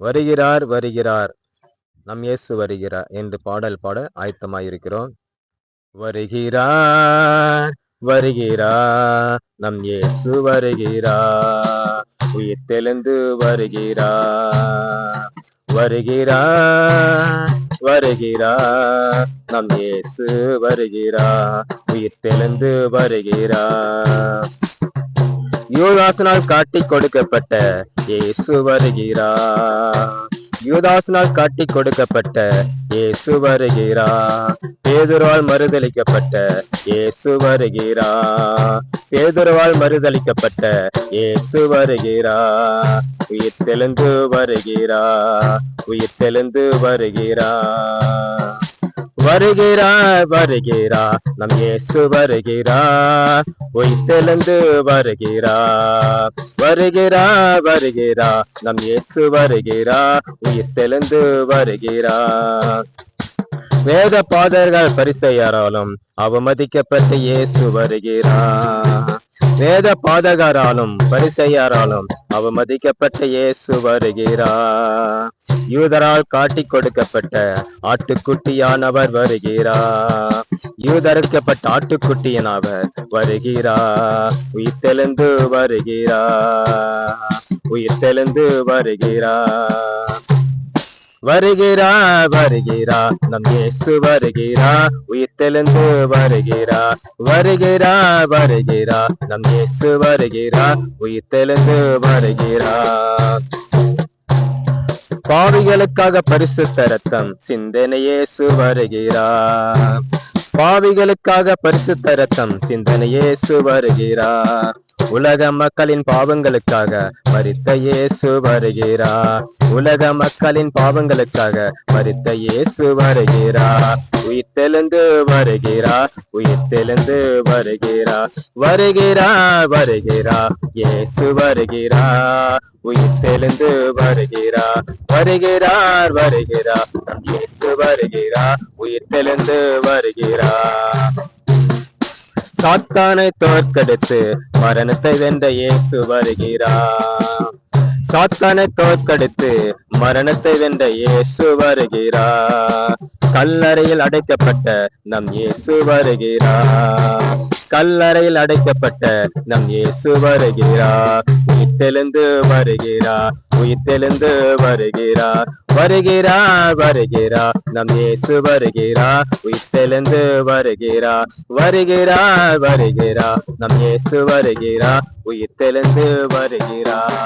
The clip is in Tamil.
வருகிறார் வருகிறார். நம் இயேசு வருகிறார் என்று பாடல் பாட ஆயத்தமாயிருக்கிறோம். வருகிறார் வருகிறார். நம் இயேசு வருகிறார். உயிர் தெளிந்து வருகிறார். வருகிறார் வருகிறார். நம் இயேசு வருகிறார். உயிர் தெளிந்து வருகிறார். யூதாசனால் காட்டி கொடுக்கப்பட்ட இயேசு வருகிறார். யூதாசனால் காட்டி கொடுக்கப்பட்ட இயேசு வருகிறார். பேதுருவால் மறுதளிக்கப்பட்ட இயேசு வருகிறார். பேதுருவால் மறுதளிக்கப்பட்ட இயேசு வருகிறார். உயிர் தெளிந்து வருகிறார். உயிர் தெளிந்து வருகிறார். வருகிறார் வருகிறார் நம் இயேசு வருகிறார் உயிர்த்தெழுந்து வருகிறார் வருகிறார் வருகிறார் நம் இயேசு வருகிறார் உயிர்த்தெழுந்து வருகிறார் வேத பாதர்கள் பரிசெயராலும் அவமதிக்கப்பட்ட இயேசு வருகிறார் வேத பாதகராலும் பரிசையாராலும் அவமதிக்கப்பட்ட இயேசு வருகிறார். யூதரால் காட்டிக் கொடுக்கப்பட்ட ஆட்டுக்குட்டியானவர் வருகிறார். யூதரிக்கப்பட்ட ஆட்டுக்குட்டியனவர் வருகிறார். உயிர் தெளிந்து வருகிறார். உயிர் தெளிந்து வருகிறார். வருகிறா வருகிறா. நம் இயேசு வருகிறா. உயிர் தெளிந்து வருகிறா வருகிறா. வருகிறார் நம் இயேசு வருகிறா. உயிர் தெளிந்து பாவிகளுக்காக பரிசுத்த ரத்தம் சிந்தனையேசு வருகிறா. பாவிகளுக்காக பரிசுத்த ரத்தம் சிந்தனையேசு வருகிறா. உலக மக்களின் பாவங்களுக்காக மரித்த இயேசு வருகிறார் உலக மக்களின் பாவங்களுக்காக மறித்த இயேசு வருகிறார் உயிர் தெலுந்து வருகிறார் உயிர் தெலுந்து வருகிறார் வருகிறார் வருகிறார் இயேசு வருகிறார் உயிர் தெலுந்து வருகிறார் வருகிறார் வருகிறார் நம் இயேசு வருகிறார் உயிர் தெலுந்து வருகிறார் சாத்தானை தோற்கடித்து மரணத்தை வென்ற இயேசு வருகிறார். சாத்தானை தோற்கடித்து மரணத்தை வென்ற இயேசு வருகிறார். கல்லறையில் அடைக்கப்பட்ட நம் இயேசு வருகிறார். கல்லறையில் அடைக்கப்பட்ட நம் இயேசு வருகிறார். தெளிந்து வருகிறார் உயிர் தெளிந்து வருகிறார் வருகிறார் வருகிறார் நம் இயேசு வருகிறார் உயிர் தெளிந்து வருகிறார் வருகிறார் வருகிறார் நம் இயேசு வருகிறார் உயிர் தெளிந்து வருகிறார்